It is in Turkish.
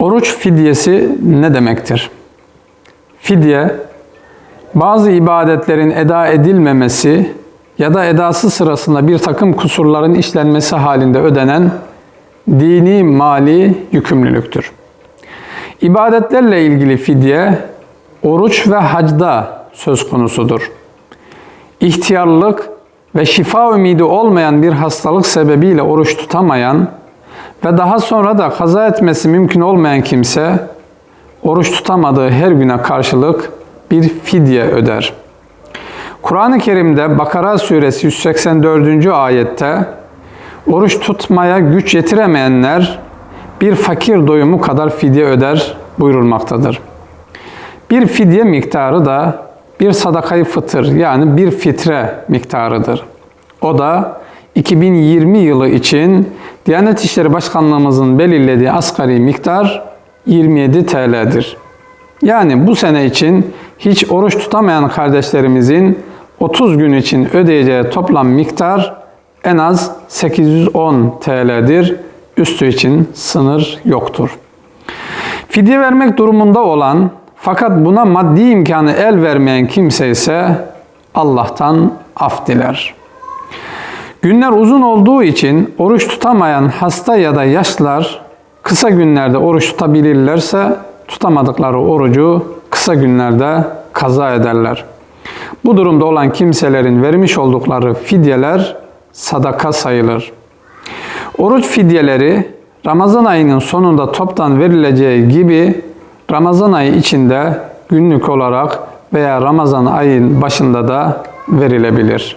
Oruç fidyesi ne demektir? Fidye, bazı ibadetlerin eda edilmemesi ya da edası sırasında bir takım kusurların işlenmesi halinde ödenen dini mali yükümlülüktür. İbadetlerle ilgili fidye, oruç ve hacda söz konusudur. İhtiyarlık ve şifa ümidi olmayan bir hastalık sebebiyle oruç tutamayan ve daha sonra da kaza etmesi mümkün olmayan kimse oruç tutamadığı her güne karşılık bir fidye öder. Kur'an-ı Kerim'de Bakara suresi 184. ayette oruç tutmaya güç yetiremeyenler bir fakir doyumu kadar fidye öder buyurulmaktadır. Bir fidye miktarı da bir sadakayı fıtır yani bir fitre miktarıdır. O da 2020 yılı için Diyanet İşleri Başkanlığımızın belirlediği asgari miktar 27 TL'dir. Yani bu sene için hiç oruç tutamayan kardeşlerimizin 30 gün için ödeyeceği toplam miktar en az 810 TL'dir. Üstü için sınır yoktur. Fidye vermek durumunda olan fakat buna maddi imkanı el vermeyen kimse ise Allah'tan af diler. Günler uzun olduğu için oruç tutamayan hasta ya da yaşlılar kısa günlerde oruç tutabilirlerse tutamadıkları orucu kısa günlerde kaza ederler. Bu durumda olan kimselerin vermiş oldukları fidyeler sadaka sayılır. Oruç fidyeleri Ramazan ayının sonunda toptan verileceği gibi Ramazan ayı içinde günlük olarak veya Ramazan ayın başında da verilebilir.